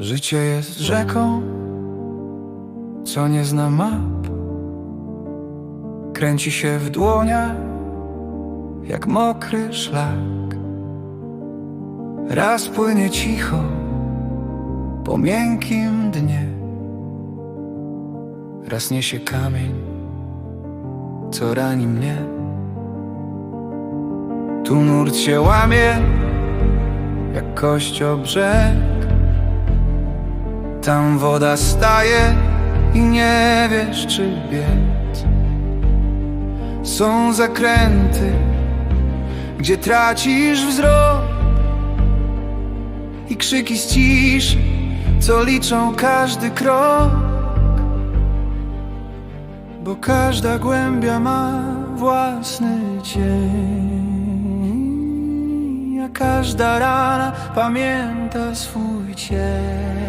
Życie jest rzeką, co nie zna map. Kręci się w dłoniach, jak mokry szlak. Raz płynie cicho po miękkim dnie, raz niesie kamień, co rani mnie. Tu nurt się łamie, jak kość o brzeg. Tam woda staje i nie wiesz czy biec. Są zakręty, gdzie tracisz wzrok. I krzyki z ciszy, co liczą każdy krok. Bo każda głębia ma własny cień każda rana pamięta swój cień.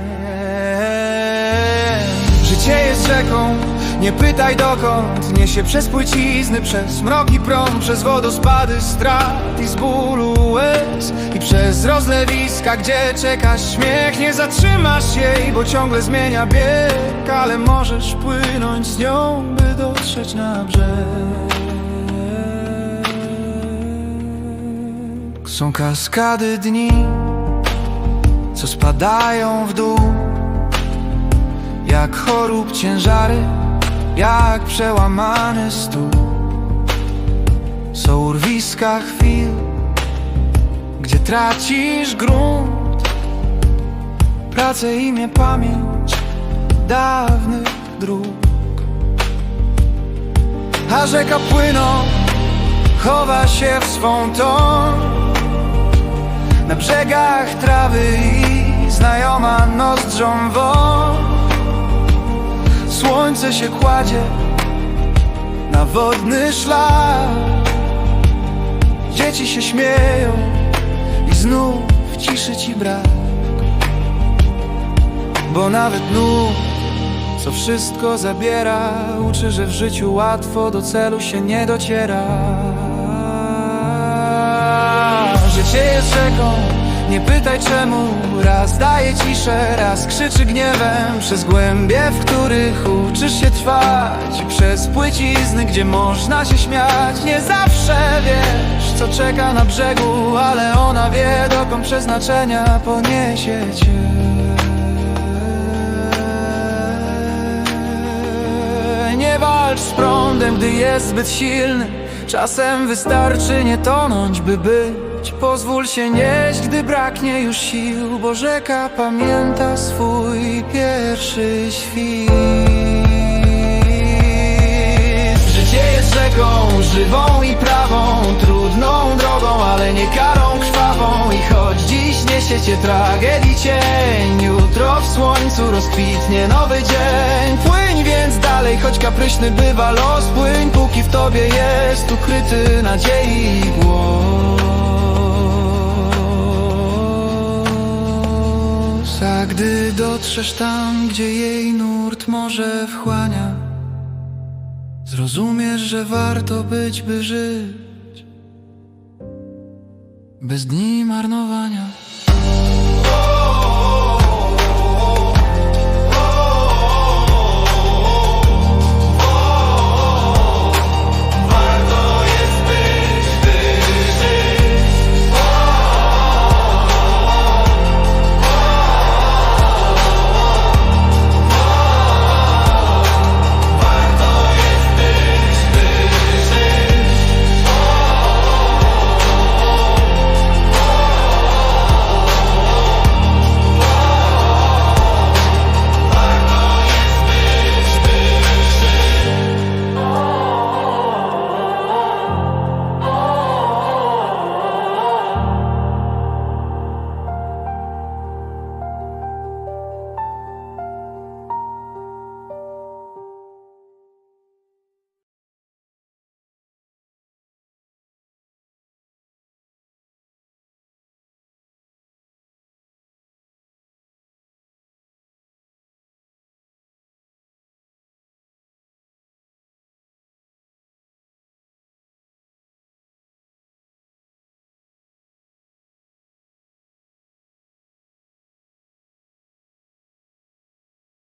Życie jest rzeką, nie pytaj dokąd Niesie przez płycizny, przez mrok i prom Przez wodospady strat i z bólu łez I przez rozlewiska, gdzie czekasz śmiech. Nie zatrzymasz jej, bo ciągle zmienia bieg Ale możesz płynąć z nią, by dotrzeć na brzeg Są kaskady dni, co spadają w dół. Jak chorób ciężary, jak przełamany stół. Są urwiska chwil, gdzie tracisz grunt. Pracę, imię, pamięć dawnych dróg. A rzeka płyną, chowa się w swą Na brzegach trawy i znajoma nozdrzą won Słońce się kładzie na wodny szlak. Dzieci się śmieją i znów ciszy ci brak. Bo nawet nut, co wszystko zabiera Uczy, że w życiu łatwo do celu się nie dociera nie pytaj czemu. Raz daje ciszę, raz krzyczy gniewem. Przez głębie, w których uczysz się trwać. Przez płycizny, gdzie można się śmiać. Nie zawsze wiesz, co czeka na brzegu Ale ona wie, dokąd przeznaczenia poniesie cię. Nie walcz z prądem, gdy jest zbyt silny. Czasem wystarczy nie tonąć, by być Pozwól się nieść, gdy braknie już sił Bo rzeka pamięta swój pierwszy świt. Życie jest rzeką, żywą i prawą Trudną drogą, ale nie karą krwawą. I choć dziś niesie cię tragedii cień Jutro w słońcu rozkwitnie nowy dzień. Płyń więc dalej, choć kapryśny bywa los Płyń, póki w tobie jest ukryty nadziei dotrzesz tam, gdzie jej nurt może wchłania. Zrozumiesz, że warto być, by żyć. Bez dni marnowania